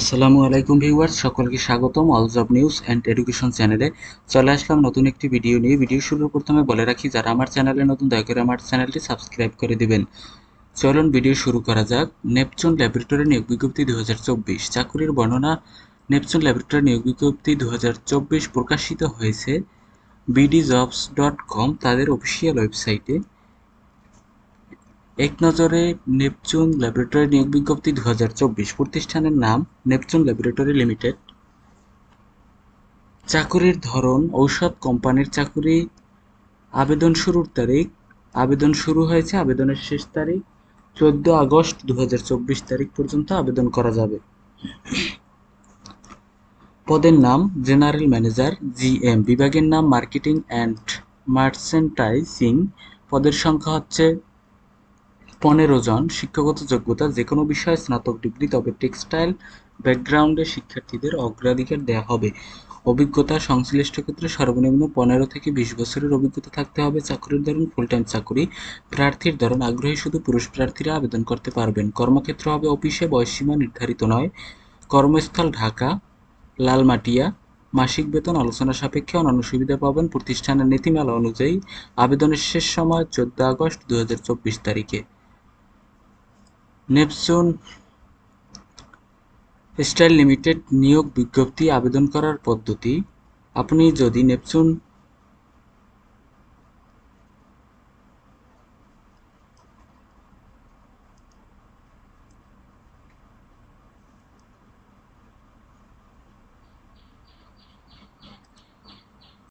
আসসালামু আলাইকুম ভিউয়ার্স, সকলকে স্বাগতম all job news and education চ্যানেলে। চলে আসলাম নতুন একটি ভিডিও নিয়ে। ভিডিও শুরুর প্রথমে বলে রাখি, যারা আমার চ্যানেলে নতুন, দয়া করে আমার চ্যানেলটি সাবস্ক্রাইব করে দিবেন। চলুন ভিডিও শুরু করা যাক। নেপচুন ল্যাবরেটরি নিয়োগ বিজ্ঞপ্তি দু চাকুরির বর্ণনা, নেপচুন ল্যাবরেটরি নিয়োগ বিজ্ঞপ্তি দু হাজার চব্বিশ প্রকাশিত হয়েছে বিডি জবস ডট কম, তাদের অফিসিয়াল ওয়েবসাইটে এক নজরে নেপচুন ল্যাবরেটরি নিয়োগ বিজ্ঞপ্তি দুহাজার চব্বিশ প্রতিষ্ঠানের নাম নেপচুন ল্যাবরেটরি লিমিটেড। চাকুরির ধরন, ঔষধ কোম্পানির চাকুরি, আবেদন শুরুর তারিখ, আবেদন শুরু হয়েছে আবেদনের শেষ তারিখ, চোদ্দ আগস্ট দু হাজার চব্বিশ তারিখ পর্যন্ত আবেদন করা যাবে। পদের নাম, জেনারেল ম্যানেজার, জিএম। বিভাগের নাম, মার্কেটিং অ্যান্ড মার্চেন্টাইজিং। পদের সংখ্যা হচ্ছে পনেরো জন শিক্ষাগত যোগ্যতা যে কোনো বিষয়ে স্নাতক ডিগ্রি, তবে টেক্সটাইল ব্যাকগ্রাউন্ডের শিক্ষার্থীদের অগ্রাধিকার দেওয়া হবে। অভিজ্ঞতা সংশ্লিষ্ট ক্ষেত্রে সর্বনিম্ন পনেরো থেকে বিশ বছরের অভিজ্ঞতা থাকতে হবে। চাকরির ধরন ফুল টাইম চাকরি। প্রার্থীর ধরন আগ্রহী, শুধু পুরুষ প্রার্থীরা আবেদন করতে পারবেন। কর্মক্ষেত্র হবে অফিসে, বয়সসীমা নির্ধারিত নয়। কর্মস্থল ঢাকা, লালমাটিয়া। মাসিক বেতন আলোচনা সাপেক্ষে অন্যান্য সুবিধা পাবেন। প্রতিষ্ঠানের নীতিমালা অনুযায়ী আবেদনের শেষ সময় চোদ্দ আগস্ট দু হাজার চব্বিশ তারিখে। নেপচুন স্টাইল লিমিটেড নিয়োগ বিজ্ঞপ্তি আবেদন করার পদ্ধতি। আপনি যদি নেপচুন